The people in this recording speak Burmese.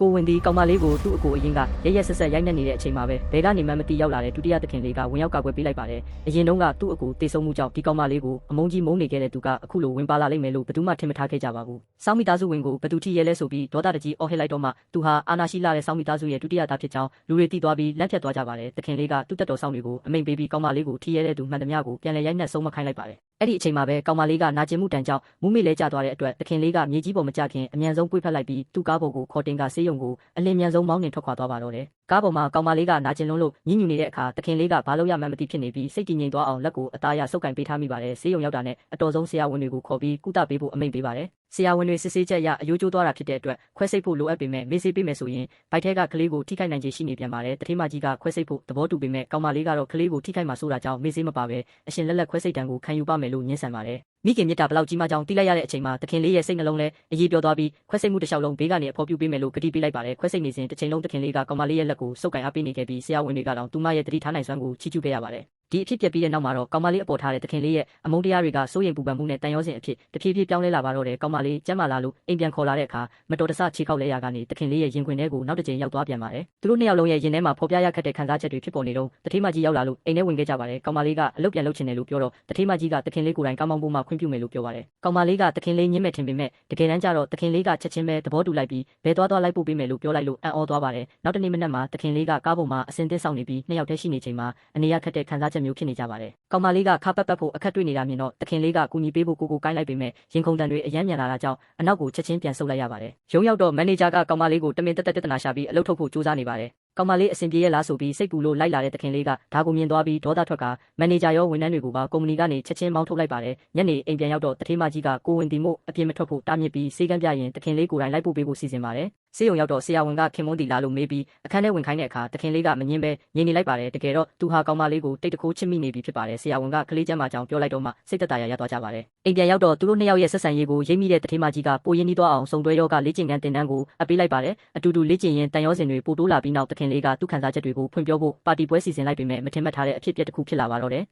ကိုဝင်ဒီကောင်မလေးကိုသူ့အကိုအရင်ကရရက်ဆက်ဆက်ရိုက်နှက်နေတဲ့အချိန်မှာပဲဘယ်ကနေမှမသိရောက်လာတဲ့ဒုတိယသခင်လေးကဝင်ရောက်ကာကွယ်ပေးလိုက်ပါတယ်အရင်တုန်းကသူ့အကိုတေဆုံးမှုကြောင့်ဒီကောင်မလေးကိုအမုန်းကြီးမုန်းနေခဲ့တဲ့သူကအခုလိုဝင်ပါလာလိမ့်မယ်လို့ဘယ်သူမှထင်မထားခဲ့ကြပါဘူးစောင်းမိသားစုဝင်ကိုဘယ်သူထိရဲလဲဆိုပြီးဒေါသတကြီးအော်ဟစ်လိုက်တော့မှသူဟာအာနာရှိလာတဲ့စောင်းမိသားစုရဲ့ဒုတိယသားဖြစ်ကြောင်းလူတွေသိသွားပြီးလက်ဖြတ်သွားကြပါတယ်သခင်လေးကသူ့တက်တော်ဆောင်တွေကိုအမိန်ပေးပြီးကောင်မလေးကိုထိရဲတဲ့သူမှန်သမျှကိုပြန်လည်ရိုက်နှက်ဆုံးမခိုင်းလိုက်ပါတယ် အဲ့ဒီအချိန်မှာပဲကောင်မလေးကနာကျင်မှုတန်ကြောင့်မူးမေလဲကျသွားတဲ့အတွက်သခင်လေးကမြေကြီးပေါ်မကျခင်အမြန်ဆုံးပွေ့ဖက်လိုက်ပြီးသူ့ကားပေါ်ကိုခေါ်တင်ကဆေးရုံကိုအလင်းမြန်ဆုံးမောင်းနှင်ထွက်ခွာသွားပါတော့တယ်။ကားပေါ်မှာကောင်မလေးကနာကျင်လွန်းလို့ညှဉ်းညူနေတဲ့အခါသခင်လေးကဘာလို့ရမှန်းမသိဖြစ်နေပြီးစိတ်တည်ငြိမ်သွားအောင်လက်ကိုအသားရဆုပ်ကင်ပေးထားမိပါတယ်။ဆေးရုံရောက်တာနဲ့အတော်ဆုံးဆရာဝန်တွေကိုခေါ်ပြီးကုသပေးဖို့အမိန့်ပေးပါတယ်။ ဆရာဝန်တွေစစ်ဆေးချက်အရအယိုးကျိုးသွားတာဖြစ်တဲ့အတွက်ခွဲစိတ်ဖို့လိုအပ်ပေမဲ့မေ့စေးပေးမယ်ဆိုရင်ဘိုက်ထဲကကလေးကိုထိခိုက်နိုင်ခြေရှိနေပြန်ပါတယ်။တတိမကြီးကခွဲစိတ်ဖို့သဘောတူပေမဲ့ကောင်မလေးကတော့ကလေးကိုထိခိုက်မှာဆိုတာကြောင့်မေ့စေးမပါပဲအရှင်လက်လက်ခွဲစိတ်တံကိုခံယူပါမယ်လို့ညှင်းဆန်ပါတယ်။မိခင်မြတ်တာဘလောက်ကြီးမှကြောင်တိလိုက်ရတဲ့အချိန်မှာသခင်လေးရဲ့စိတ်နှလုံးလဲအရေးပြောသွားပြီးခွဲစိတ်မှုတစ်လျှောက်လုံးဘေးကနေအဖော်ပြပေးမယ်လို့ကတိပေးလိုက်ပါတယ်ခွဲစိတ်နေစဉ်တစ်ချိန်လုံးသခင်လေးကကောင်မလေးရဲ့လက်ကိုစုပ်ကင်အားပေးနေခဲ့ပြီးဆရာဝန်တွေကတော့သူမရဲ့တတိထားနိုင်စွမ်းကိုချီးကျူးခဲ့ရပါတယ် ဒီအဖြစ်ပြက်ပြီးတဲ့နောက်မှာတော့ကောင်မလေးအပေါ်ထားတဲ့သခင်လေးရဲ့အမုန်းတရားတွေကစိုးရိမ်ပူပန်မှုနဲ့တန်ရောစင်အဖြစ်တဖြည်းဖြည်းပြောင်းလဲလာပါတော့တယ်ကောင်မလေးကျမ်းမာလာလို့အိမ်ပြန်ခေါ်လာတဲ့အခါမတော်တဆခြေခောက်လဲရကနေသခင်လေးရဲ့ရင်ခွင်ထဲကိုနောက်တစ်ကြိမ်ရောက်သွားပြန်ပါတယ်သူတို့နှစ်ယောက်လုံးရဲ့ရင်ထဲမှာဖော်ပြရခက်တဲ့ခံစားချက်တွေဖြစ်ပေါ်နေတော့တတိမကြီးရောက်လာလို့အိမ်ထဲဝင်ခဲ့ကြပါတယ်ကောင်မလေးကအလုပ်ပြန်လုပ်ချင်တယ်လို့ပြောတော့တတိမကြီးကသခင်လေးကိုယ်တိုင်ကောင်းမောင်းဖို့မှခွင့်ပြုမယ်လို့ပြောပါတယ်ကောင်မလေးကသခင်လေးညှင်းမဲ့ထင်ပေမဲ့တကယ်တမ်းကျတော့သခင်လေးကချက်ချင်းပဲသဘောတူလိုက်ပြီးဘဲသွားသွားလိုက်ပို့ပေးမယ်လို့ပြောလိုက်လို့အံ့ဩသွားပါတယ်နောက်တနေ့မနက်မှာသခင်လေးကကားပေါ်မှာအစင်သစ်ဆောင်နေပြီးနှစ်ယောက်တည်းရှိနေချိန်မှာအနေရခက်တဲ့ခံစားချက်မျိုးဖြစ်နေကြပါတယ်ကောင်မလေးကခါပတ်ပတ်ဖို့အခက်တွေ့နေတာမြင်တော့သခင်လေးကကူညီပေးဖို့ကိုကိုကိုင်းလိုက်ပေမဲ့ရင်ခုန်တန်တွေအယမ်းမြန်လာတာကြောင့်အနောက်ကိုချက်ချင်းပြန်ဆုတ်လိုက်ရပါတယ်ရုံရောက်တော့မန်နေဂျာကကောင်မလေးကိုတမင်တက်တက်တက်တနာရှာပြီးအလုပ်ထုတ်ဖို့ကြိုးစားနေပါတယ်ကောင်မလေးအဆင်ပြေရဲ့လားဆိုပြီးစိတ်ပူလို့လိုက်လာတဲ့သခင်လေးကဒါကိုမြင်သွားပြီးဒေါသထွက်ကမန်နေဂျာရောဝန်ထမ်းတွေကိုပါကုမ္ပဏီကနေချက်ချင်းမောင်းထုတ်လိုက်ပါတယ်ညနေအိမ်ပြန်ရောက်တော့တထေးမကြီးကကိုဝင်တီမို့အပြင်းမထွက်ဖို့တားမြစ်ပြီးစေကမ်းပြရင်သခင်လေးကိုယ်တိုင်လိုက်ပို့ပေးဖို့စီစဉ်ပါတယ် ဆေးရုံရောက်တော့ဆရာဝန်ကခင်မွန်းတီလာလို့မေးပြီးအခန်းထဲဝင်ခိုင်းတဲ့အခါသခင်လေးကမငင်းပဲငြိမ်နေလိုက်ပါတယ်တကယ်တော့သူဟာကောင်မလေးကိုတိတ်တခိုးချစ်မိနေပြီဖြစ်ပါတယ်ဆရာဝန်ကကလေးချမ်းမကြောင်ပြောလိုက်တော့မှစိတ်သက်သာရရသွားကြပါတယ်အိမ်ပြန်ရောက်တော့သူတို့နှစ်ယောက်ရဲ့ဆက်ဆံရေးကိုရိပ်မိတဲ့တထေးမကြီးကပိုရင်းနှီးသွားအောင်စုံတွဲရောကလေ့ကျင့်ခန်းတင်တန်းကိုအပေးလိုက်ပါတယ်အတူတူလေ့ကျင့်ရင်တန်ရောစင်တွေပိုတိုးလာပြီးနောက်သခင်လေးကသူ့ခံစားချက်တွေကိုဖွင့်ပြောဖို့ပါတီပွဲစီစဉ်လိုက်ပေမဲ့မထင်မှတ်ထားတဲ့အဖြစ်အပျက်တစ်ခုဖြစ်လာပါတော့တယ်